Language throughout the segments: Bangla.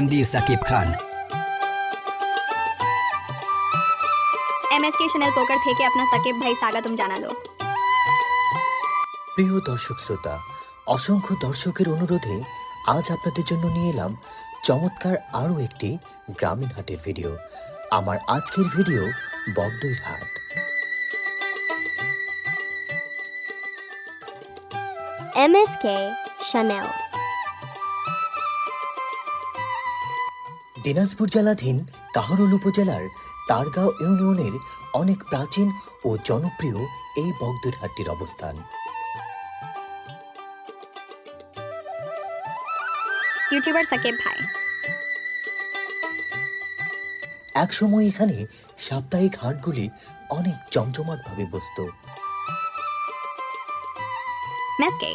MD Sakib Khan MSK channel পোকার থেকে আপনার সাকিব ভাই স্বাগতম জানালো। প্রিয় দর্শক শ্রোতা অসংখ্য দর্শকের অনুরোধে আজ আপনাদের জন্য নিয়ে এলাম চমৎকার আরও একটি গ্রামীণ হাটের ভিডিও। আমার আজকের ভিডিও বগদইর হাট। MSK Chanel. দিনাজপুর জেলাধীন কাহরুল উপজেলার তারগাঁও ইউনিয়নের অনেক প্রাচীন ও জনপ্রিয় এই বগদইর হাটটির অবস্থান। ইউটিউবার সাকিব ভাই। একসময় এখানে সাপ্তাহিক হাটগুলি অনেক জমজমাটভাবে বসত। মেসকে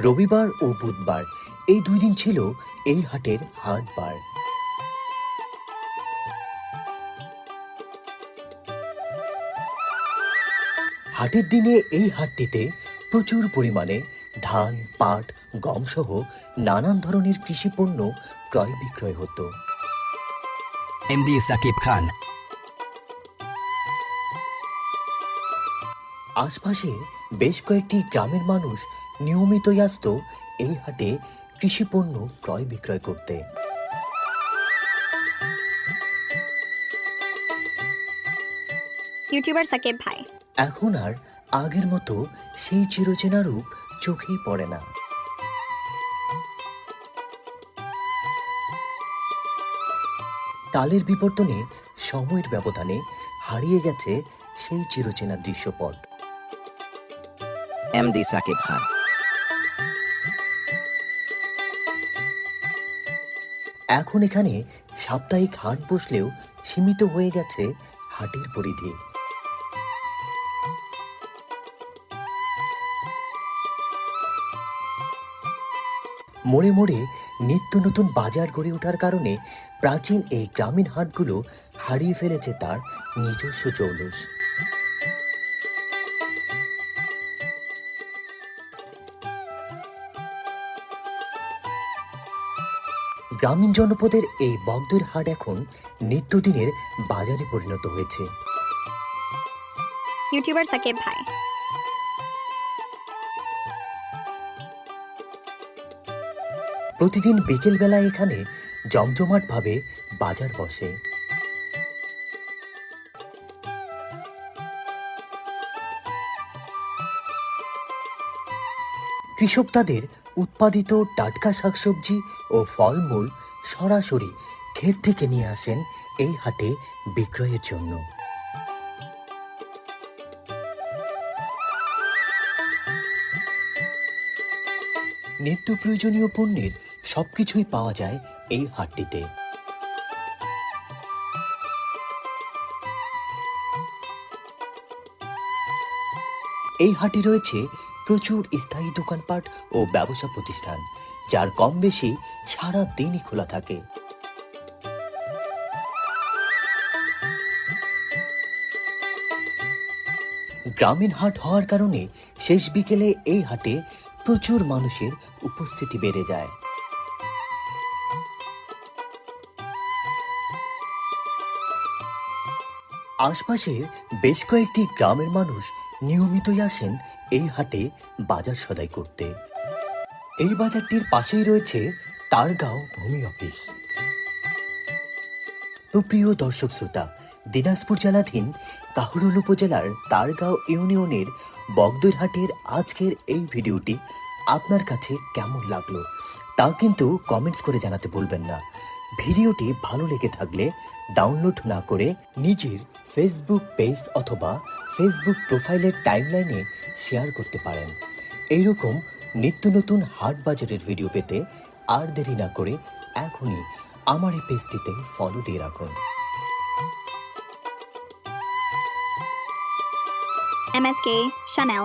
রবিবার ও বুধবার এই দুই দিন ছিল এই হাটের হাট বার। হাটের দিনে এই হাটটিতে প্রচুর পরিমাণে ধান পাট গম সহ নানান ধরনের কৃষি পণ্য ক্রয় বিক্রয় হতো। এমডি সাকিব খান। আশপাশে বেশ কয়েকটি গ্রামের মানুষ নিয়মিতই আসত এই হাটে কৃষি পণ্য ক্রয় বিক্রয় করতে। ইউটিউবার সাকিব ভাই। এখন আর আগের মতো সেই চিরচেনা রূপ চোখেই পড়ে না। কালের বিবর্তনে সময়ের ব্যবধানে হারিয়ে গেছে সেই চিরচেনা দৃশ্যপট। এমডি সাকিব খান। এখন এখানে সাপ্তাহিক হাট বসলেও সীমিত হয়ে গেছে হাটের পরিধি। মোড়ে মোড়ে নিত্য নতুন বাজার গড়ে ওঠার কারণে প্রাচীন এই গ্রামীণ হাটগুলো হারিয়ে ফেলেছে তার নিজস্ব জৌলুস। গ্রামীণ জনপদের এই বগদুর হাট এখন নিত্যদিনের বাজারে পরিণত হয়েছে। ইউটিউবার সাকিব ভাই। প্রতিদিন বিকেলবেলায় এখানে জমজমাটভাবে বাজার বসে। কৃষক তাদের উৎপাদিত টাটকা শাকসবজি ও ফলমূল সরাসরি ক্ষেত থেকে নিয়ে আসেন এই হাটে বিক্রয়ের জন্য। নিত্য প্রয়োজনীয় পণ্যের সবকিছুই পাওয়া যায় এই হাটটিতে। এই হাটে রয়েছে প্রচুর স্থায়ী দোকানপাট ও ব্যবসা প্রতিষ্ঠান, যার কম বেশি সারা দিনই খোলা থাকে। গ্রামীণ হাট হওয়ার কারণে শেষ বিকেলে এই হাটে প্রচুর মানুষের উপস্থিতি বেড়ে যায়। আশপাশের বেশ কয়েকটি গ্রামের মানুষ নিয়মিতই আসেন এই হাটে বাজার সদাই করতে। এই বাজারটির পাশেই রয়েছে তারগাঁও ভূমি অফিস। তো প্রিয় দর্শক শ্রোতা, দিনাজপুর জেলাধীন কাহরুল উপজেলার তারগাঁও ইউনিয়নের বগদৈরহাটের আজকের এই ভিডিওটি আপনার কাছে কেমন লাগল তা কিন্তু কমেন্টস করে জানাতে ভুলবেন না। ভিডিওটি ভালো লেগে থাকলে ডাউনলোড না করে নিজের ফেসবুক পেজ অথবা ফেসবুক প্রোফাইলের টাইমলাইনে শেয়ার করতে পারেন। এইরকম নিত্য নতুন হাট বাজারের ভিডিও পেতে আর দেরি না করে এখনই আমার এই পেজটিতে ফলো দিয়ে রাখুন। MSK channel